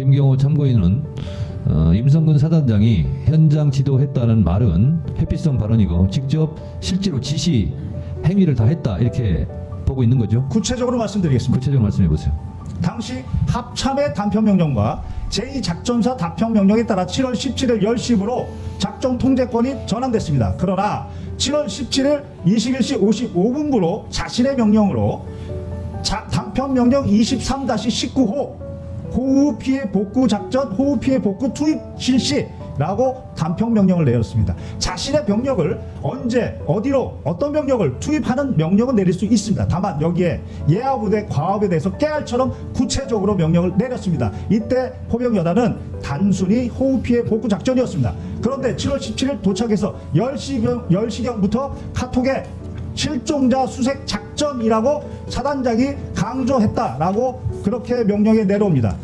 김경호 참고인은 어, 임성근 사단장이 현장 지도했다는 말은 회피성 발언이고 직접 실제로 지시 행위를 다 했다 이렇게 보고 있는 거죠. 구체적으로 말씀드리겠습니다. 구체적으로 말씀해 보세요. 당시 합참의 단편명령과 제2작전사 단편명령에 따라 7월 17일 10시부로 작전 통제권이 전환됐습니다. 그러나 7월 17일 21시 55분부로 자신의 명령으로 자, 단편명령 23-19호 호우 피해 복구 작전 호우 피해 복구 투입 실시 라고 단편 명령을 내렸습니다. 자신의 병력을 언제 어디로 어떤 병력을 투입하는 명령은 내릴 수 있습니다. 다만 여기에 예하 부대 과업에 대해서 깨알처럼 구체적으로 명령을 내렸습니다. 이때 포병 여단은 단순히 호우 피해 복구 작전이었습니다. 그런데 7월 17일 도착해서 10시경 10시경부터 카톡에 실종자 수색 작전이라고 사단장이 강조했다라고 그렇게 명령에 내려옵니다.